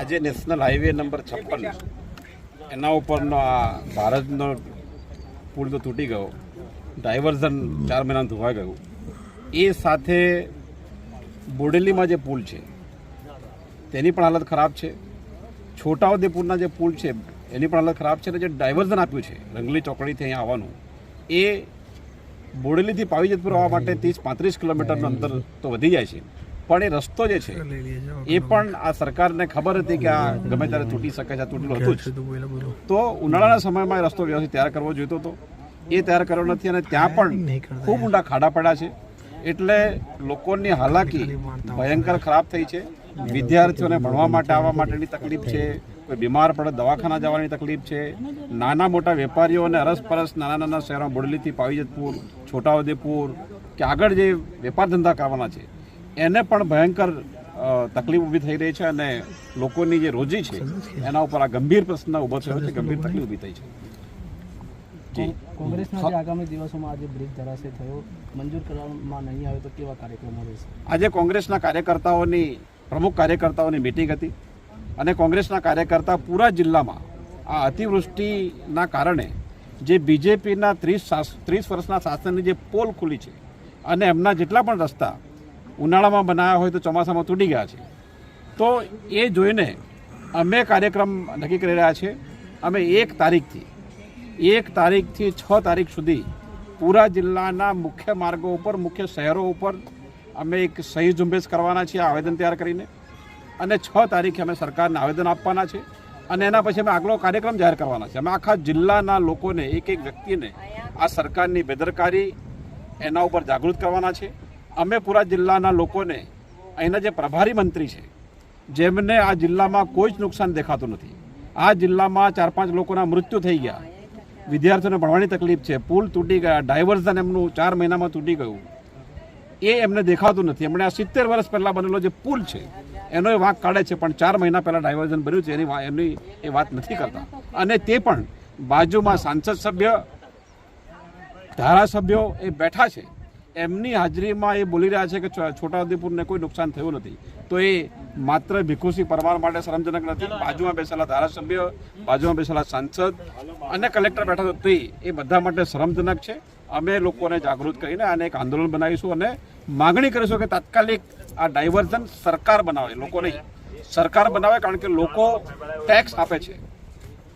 આજે national highway number છપ્પન. એના ઉપરનો આ ભારતનો પુલ તો તૂટી ગયો. ડાયવર્ઝન ચાર મહિના ધોવાઈ ગયું. એ સાથે બોડેલીમાં જે પુલ છે, તેની પણ હાલત ખરાબ છે. છોટાઉદેપુરના જે પુલ છે, એની પણ હાલત ખરાબ છે અને જે ડાયવર્ઝન આપ્યું છે, રંગલી ચોકડીથી અહીંયા આવવાનું, એ બોડેલીથી પાવીજતપુર આવવા માટે ત્રીસ પાંત્રીસ કિલોમીટરનું અંતર તો વધી જાય છે. પણ એ રસ્તો જે છે એ પણ આ સરકારને ખબર હતી કે આ ગમે ત્યારે તૂટી શકે છે તૂટેલું હતું જ. તો ઉનાળાના સમયમાં એ રસ્તો વ્યવસ્થિત તૈયાર કરવો જોઈતો હતો. એ તૈયાર કર્યો નથી અને ત્યાં પણ ખૂબ ઊંડા ખાડા પડ્યા છે. એટલે લોકોની હાલાકી ભયંકર ખરાબ થઈ છે. વિદ્યાર્થીઓને ભણવા માટે આવવા માટેની તકલીફ છે. કોઈ બીમાર પડે દવાખાના જવાની તકલીફ છે. નાના મોટા વેપારીઓને અરસપરસ નાના નાના શહેરોમાં બોડલીથી પાવીજતપુર છોટાઉદેપુર કે આગળ જે વેપાર ધંધા કરવાના છે એને પણ ભયંકર તકલીફ ઊભી થઈ રહી છે અને લોકોની જે રોજી છે એના ઉપર આ ગંભીર પ્રશ્ન ઊભો થયો છે ગંભીર તકલીફ ઊભી થઈ છે. કોંગ્રેસના આગામી દિવસોમાં આજે બ્રિજ થયો મંજૂર કરવામાં નહીં આવે તો કેવા કાર્યક્રમો રહેશે? આજે કોંગ્રેસના કાર્યકર્તાઓની પ્રમુખ કાર્યકર્તાઓની મિટિંગ હતી અને કોંગ્રેસના કાર્યકર્તા પૂરા જિલ્લામાં આ અતિવૃષ્ટિના કારણે જે બીજેપીના ત્રીસ ત્રીસ વર્ષના શાસનની જે પોલ ખુલી છે અને એમના જેટલા પણ રસ્તા ઉનાળામાં બનાવ્યા હોય તો ચોમાસામાં તૂટી ગયા છે. તો એ જોઈને અમે કાર્યક્રમ નક્કી કરી રહ્યા છે. અમે એક તારીખથી એક તારીખથી છ તારીખ સુધી પૂરા જિલ્લાના મુખ્ય માર્ગો ઉપર, મુખ્ય શહેરો ઉપર અમે એક સહી ઝુંબેશ કરવાના છીએ, આવેદન તૈયાર કરીને. અને છ તારીખે અમે સરકારને આવેદન આપવાના છે. અને એના પછી અમે આગલો કાર્યક્રમ જાહેર કરવાના છે. અમે આખા જિલ્લાના લોકોને, એક એક વ્યક્તિને આ સરકારની બેદરકારી એના ઉપર જાગૃત કરવાના છે. અમે પૂરા જિલ્લાના લોકોને અહીંના જે પ્રભારી મંત્રી છે, જેમને આ જિલ્લામાં કોઈ જ નુકસાન દેખાતું નથી. આ જિલ્લામાં ચાર પાંચ લોકોના મૃત્યુ થઈ ગયા. વિદ્યાર્થીઓને ભણવાની તકલીફ છે, પુલ તૂટી ગયા, ડાયવર્ઝન એમનું ચાર મહિનામાં તૂટી ગયું. એ એમને દેખાતું નથી. એમણે આ સિત્તેર વર્ષ પહેલાં બનેલો જે પુલ છે, એનો એ વાંક કાઢે છે, પણ ચાર મહિના પહેલાં ડાયવર્ઝન બન્યું છે, એની એની એ વાત નથી કરતા. અને તે પણ બાજુમાં સાંસદ સભ્ય, ધારાસભ્યો એ બેઠા છે. એમની હાજરીમાં એ બોલી રહ્યા છે કે છોટાઉદેપુરને કોઈ નુકસાન થયું નથી. તો એ માત્ર ભીખુસિંહ પરમાર માટે શરમજનક નથી. બાજુમાં બેસેલા ધારાસભ્ય, બાજુમાં બેસેલા સાંસદ અને કલેક્ટર બેઠા તો તે એ બધા માટે શરમજનક છે. અમે લોકોને જાગૃત કરીને આને એક આંદોલન બનાવીશું અને માગણી કરીશું કે તાત્કાલિક આ ડાયવર્ઝન સરકાર બનાવે. લોકો નહીં. સરકાર બનાવે કારણ કે લોકો ટેક્સ આપે છે.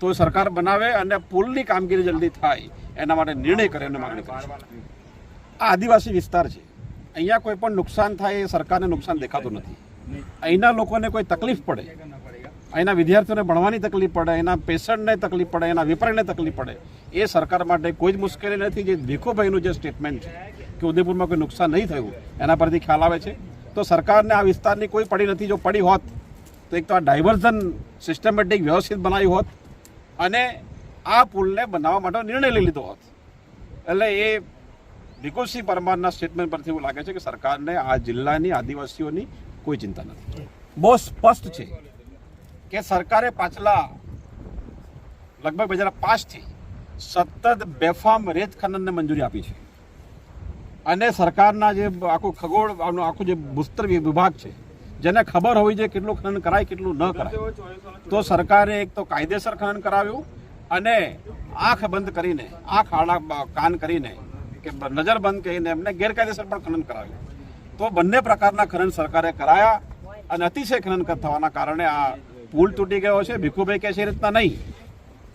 તો સરકાર બનાવે અને પુલની કામગીરી જલ્દી થાય. એના માટે નિર્ણય કરે એમને માગણી કરીશું. આદિવાસી વિસ્તાર છે. અહીંયા કોઈ પણ નુકસાન થાય એ સરકારને નુકસાન દેખાતું નથી. અહીંના લોકોને કોઈ તકલીફ પડે. અહીંના વિદ્યાર્થીઓને ભણવાની તકલીફ પડે એના પેશન્ટને તકલીફ પડે એના વેપારીને તકલીફ પડે. એ સરકાર માટે કોઈ જ મુશ્કેલી નથી જે ભીખુભાઈનું જે સ્ટેટમેન્ટ છે કે ઉદયપુરમાં કોઈ નુકસાન નહીં થયું, એના પરથી ખ્યાલ આવે છે. તો સરકારને આ વિસ્તારની કોઈ પડી નથી જો પડી હોત, તો એક તો આ ડાયવર્ઝન સિસ્ટમેટિક વ્યવસ્થિત બનાવ્યું હોત અને આ પુલને બનાવવા માટે નિર્ણય લઈ લીધો હોત. એટલે એ ભીખુસિંહ પરમારના સ્ટેટમેન્ટ પરથી એવું લાગે છે કે સરકારને આ જિલ્લાની, આદિવાસીઓની કોઈ ચિંતા નથી. બહુ સ્પષ્ટ છે કે સરકારે પાછલા લગભગ બે હજાર પાંચથી સતત બેફામ રેત ખનનને મંજૂરી આપી છે. અને સરકારના જે આખું ખગોળ આખું જે ભૂસ્તર વિભાગ છે, જેને ખબર હોવી જોઈએ કેટલું ખનન કરાય, કેટલું ન કરાય, તો સરકારે એક તો કાયદેસર ખનન કરાવ્યું અને આંખ બંધ કરીને, આંખ આડા કાન કરીને કે નજરબંધ નજર બંધ કરીને એમને ગેરકાયદેસર પણ ખનન કરાવ્યું. તો બંને પ્રકારના ખનન સરકારે કરાયા અને અતિશય ખનન થવાના કારણે આ પુલ તૂટી ગયો છે. ભીખુભાઈ કહે છે એ રીતના નહીં.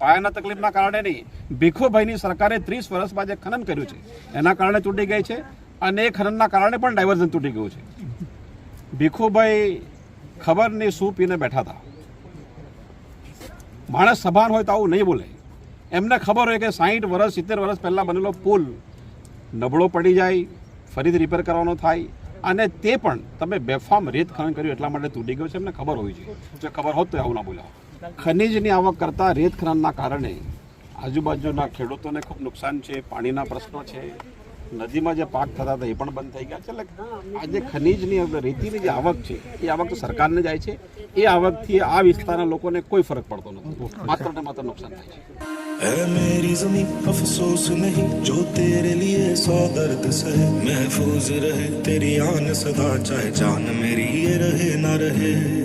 પાયાના તકલીફના કારણે નહીં. ભીખુભાઈની સરકારે ત્રીસ વર્ષમાં જે ખનન કર્યું છે, એના કારણે તૂટી ગઈ છે અને એ ખનનના કારણે પણ ડાયવર્ઝન તૂટી ગયું છે. ભીખુભાઈ ખબર નહીં શું પીને બેઠા હતા. માણસ સભાન હોય તો આવું નહીં બોલે. એમને ખબર હોય કે સાહીઠ વર્ષ, સિત્તેર વર્ષ પહેલાં બનેલો પુલ નબળો પડી જાય, ફરીથી રિપેર કરવાનો થાય, અને તે પણ તમે બેફામ રેત ખનન કર્યું એટલા માટે તૂટી ગયો છે, એમને ખબર હોવી જોઈએ. જો ખબર હોત તો આવું ના બોલ્યા ખનીજની આવક કરતાં રેત ખનનના કારણે આજુબાજુના ખેડૂતોને ખૂબ નુકસાન છે, પાણીના પ્રશ્નો છે નદીમાં જે પાક થતા હતા એ પણ બંધ થઈ ગયા છે એટલે આજે ખનીજની હવે રેતીની જે આવક છે એ આવક તો સરકારને જાય છે એ આવકથી આ વિસ્તારના લોકોને કોઈ ફરક પડતો નથી માત્ર ને માત્ર નુકસાન થાય છે है मेरी जमीन अफसोस नहीं जो तेरे लिए सौ दर्द सहे महफूज रहे तेरी आन सदा चाहे जान मेरी ये रहे ना रहे